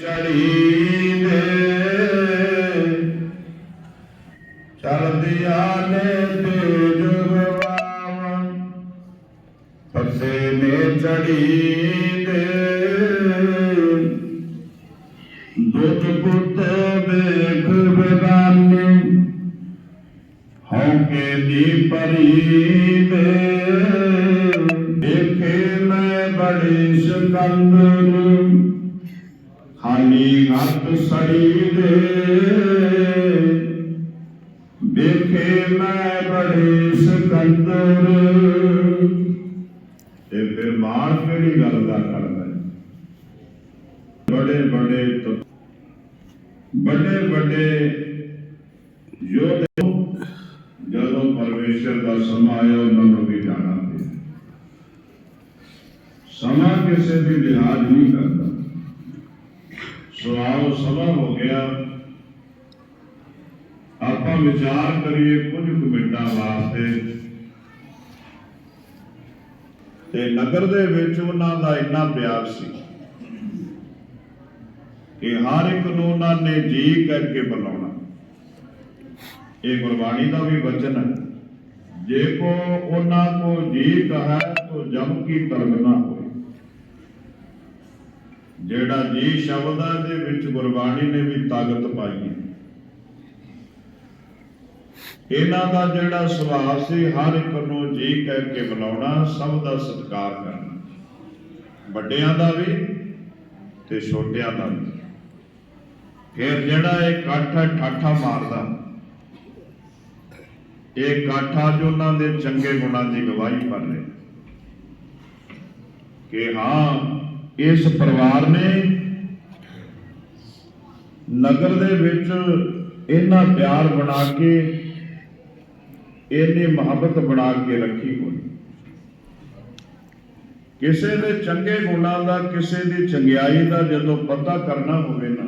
ਚੜੀ ਦੇ ਚਲਦੀਆਂ ਨੇ ਤੇਜ ਹਵਾਵਾਂ। ਫਸੇ ਨੇ ਚੜੀ ਦੇ ਦੁੱਧ ਪੁੱਤ ਵੇਖ ਬਗਾਨੇ ਹਉਕੇ ਦੀ ਪਰੀ ਦੇ ਦੇਖੇ ਮੈਂ ਬੜੀ ਸਿਕੰਦਰ ਖਾਲੀ ਹੱਥ ਸੜੀ ਦੇ। ਦੇਖੇ ਮੈਂ ਬੜੇ ਸਿਕੰਦਰ। ਤੇ ਫਿਰ ਮਾਰ ਕਿਹੜੀ ਗੱਲ ਦਾ ਕਰਦਾ ਹੈ? ਬੜੇ ਬੜੇ ਤੁ- ਵੱਡੇ ਜਦੋਂ ਪਰਮੇਸ਼ਰ ਦਾ ਸਮਾਂ ਆਇਆ, ਉਹਨਾਂ ਨੂੰ ਵੀ ਜਾਣਾ ਪਿਆ। ਸਮਾਂ ਕਿਸੇ ਦੀ ਲਿਹਾਜ਼ ਨਹੀਂ ਕਰਦਾ। ਸੋ ਆਓ ਸਮਾਂ ਹੋ ਗਿਆ। ਆਪਾਂ ਵਿਚਾਰ ਕਰੀਏ ਕੁਝ ਕੁ ਮਿੰਟਾਂ ਵਾਸਤੇ। ਤੇ ਨਗਰ ਦੇ ਵਿੱਚ ਉਹਨਾਂ ਦਾ ਇੰਨਾ ਪਿਆਰ ਸੀ ਕਿ ਹਰ ਇੱਕ ਨੂੰ ਉਹਨਾਂ ਨੇ ਜੀ ਕਰਕੇ ਬੁਲਾਉਣਾ। ਇਹ ਗੁਰਬਾਣੀ ਦਾ ਵੀ ਵਚਨ ਹੈ। ਜੇ ਕੋ ਉਹਨਾਂ ਕੋ ਜੀ ਕਹੈ, ਤੋ ਜਮ ਕੀ ਤਰਗ ਹੋ ਜਿਹੜਾ ਜੀ ਸ਼ਬਦ ਹੈ ਦੇ ਵਿੱਚ ਗੁਰਬਾਣੀ ਨੇ ਵੀ ਤਾਕਤ ਪਾਈ ਹੈ। ਇਹਨਾਂ ਦਾ ਜਿਹੜਾ ਸੁਭਾਅ ਸੀ, ਹਰ ਇੱਕ ਨੂੰ ਜੀ ਕਹਿ ਕੇ ਬੁਲਾਉਣਾ, ਸਭ ਦਾ ਸਤਿਕਾਰ ਕਰਨਾ। ਵੱਡਿਆਂ ਦਾ ਵੀ ਤੇ ਛੋਟਿਆਂ ਦਾ ਵੀ। ਫਿਰ ਜਿਹੜਾ ਇਹ ਇਕੱਠ ਹੈ, ਠਾਠਾ ਮਾਰਦਾ। ਇਹ ਇਕੱਠ ਅੱਜ ਉਹਨਾਂ ਦੇ ਚੰਗੇ ਗੁਣਾਂ ਦੀ ਗਵਾਹੀ ਭਰ ਰਿਹਾ। ਕਿ ਹਾਂ ਇਸ ਪਰਿਵਾਰ ਨੇ ਨਗਰ ਦੇ ਵਿੱਚ ਇੰਨਾ ਪਿਆਰ ਬਣਾ ਕੇ, ਇੰਨੀ ਮੁਹੱਬਤ ਬਣਾ ਕੇ ਰੱਖੀ ਹੋਈ। ਕਿਸੇ ਦੇ ਚੰਗੇ ਗੁਣਾਂ ਦਾ, ਕਿਸੇ ਦੀ ਚੰਗਿਆਈ ਦਾ ਜਦੋਂ ਪਤਾ ਕਰਨਾ ਹੋਵੇ ਨਾ,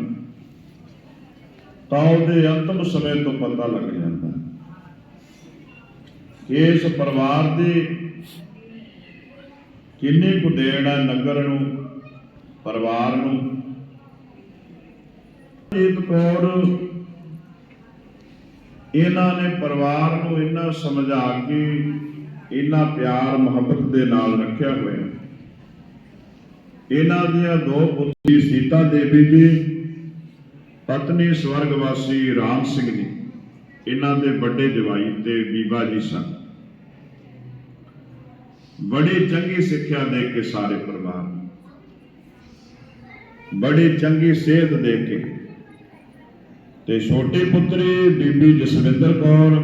ਤਾਂ ਉਹਦੇ ਅੰਤਮ ਸਮੇਂ ਤੋਂ ਪਤਾ ਲੱਗ ਜਾਂਦਾ। ਇਸ ਪਰਿਵਾਰ ਦੀ ਕਿੰਨੀ ਕੁ ਦੇਣ ਹੈ ਨਗਰ ਨੂੰ ਪਰਿਵਾਰ ਨੂੰ। ਜੀਤ ਕੌਰ, ਇਹਨਾਂ ਨੇ ਪਰਿਵਾਰ ਨੂੰ ਇੰਨਾ ਸਮਝਾ ਕੇ ਇੰਨਾ ਪਿਆਰ, ਮੁਹੱਬਤ ਦੇ ਨਾਲ ਰੱਖਿਆ ਹੋਇਆ। ਇਹਨਾਂ ਦੀਆਂ ਦੋ ਪੁੱਤਰੀ ਸੀਤਾ ਦੇਵੀ ਜੀ, ਪਤਨੀ ਸਵਰਗਵਾਸੀ ਰਾਮ ਸਿੰਘ ਜੀ, ਇਹਨਾਂ ਦੇ ਵੱਡੇ ਜਵਾਈ ਤੇ ਬੀਬਾ ਜੀ ਸਨ। ਬੜੀ ਚੰਗੀ ਸਿੱਖਿਆ ਦੇ ਕੇ ਸਾਰੇ ਪਰਿਵਾਰ ਨੂੰ ਬੜੀ ਚੰਗੀ ਸਿਹਤ ਦੇ ਕੇ। ਤੇ ਛੋਟੀ ਪੁੱਤਰੀ ਬੀਬੀ ਜਸਵਿੰਦਰ ਕੌਰ,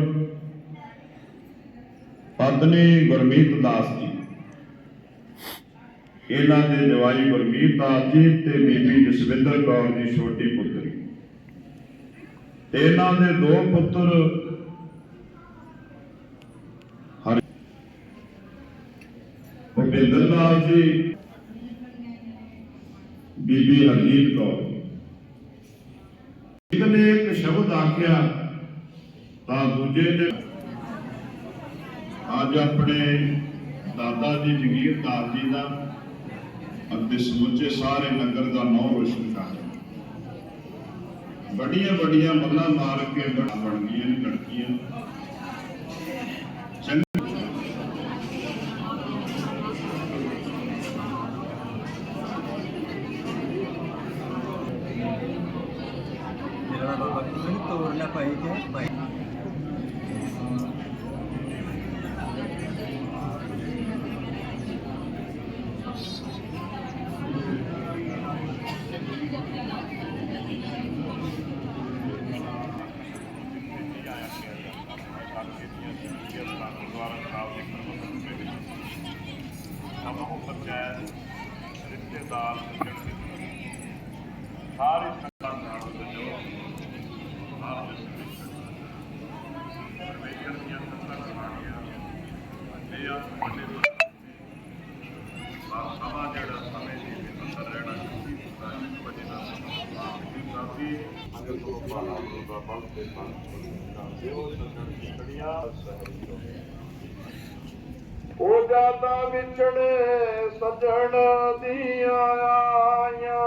ਪਤਨੀ ਗੁਰਮੀਤ ਦਾਸ ਜੀ। ਇਹਨਾਂ ਦੇ ਜਵਾਈ ਗੁਰਮੀਤ ਦਾਸ ਜੀ ਤੇ ਬੀਬੀ ਜਸਵਿੰਦਰ ਕੌਰ ਦੀ ਛੋਟੀ ਪੁੱਤਰੀ। ਤੇ ਇਹਨਾਂ ਦੇ ਦੋ ਪੁੱਤਰ ਹਰ ਭੁਪਿੰਦਰ ਦਾਸ ਜੀ ਬੀਬੀ ਹਰਜੀਤ ਕੌਰ। ਇੱਕ ਨੇ ਇੱਕ ਸ਼ਬਦ ਆਖਿਆ, ਤਾਂ ਦੂਜੇ ਨੇ ਅੱਜ ਆਪਣੇ ਦਾਦਾ ਜੀ ਜਗੀਰਦਾਰ ਜੀ ਦਾ ਅਤੇ ਸਮੁੱਚੇ ਸਾਰੇ ਨਗਰ ਦਾ ਨੌ ਰੋਸ਼ਨ ਕਰ ਰਿਹਾ ਬੜੀਆਂ ਬੜੀਆਂ ਮੱਲਾਂ ਮਾਰ ਕੇ ਬਣ ਬਣ ਗਈਆਂ ਨੇ ਲੜਕੀਆਂ। करायला पाहिजे पाहिजे रिश्तेदार ਉਹ ਜਾਤਾ ਵਿਛੜੇ ਸਜਣ ਦੀਆਂ ਆਈਆਂ।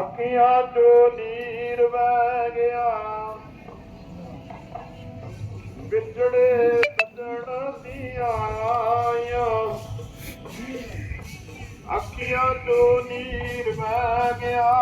ਅੱਖੀਆਂ ਚੋਂ ਨੀਰ ਵਹਿ ਗਿਆ। ਵਿਛੜੇ ਅੱਖੀਆਂ ਚੋਂ ਨੀਰ ਵਹਿ ਗਿਆ।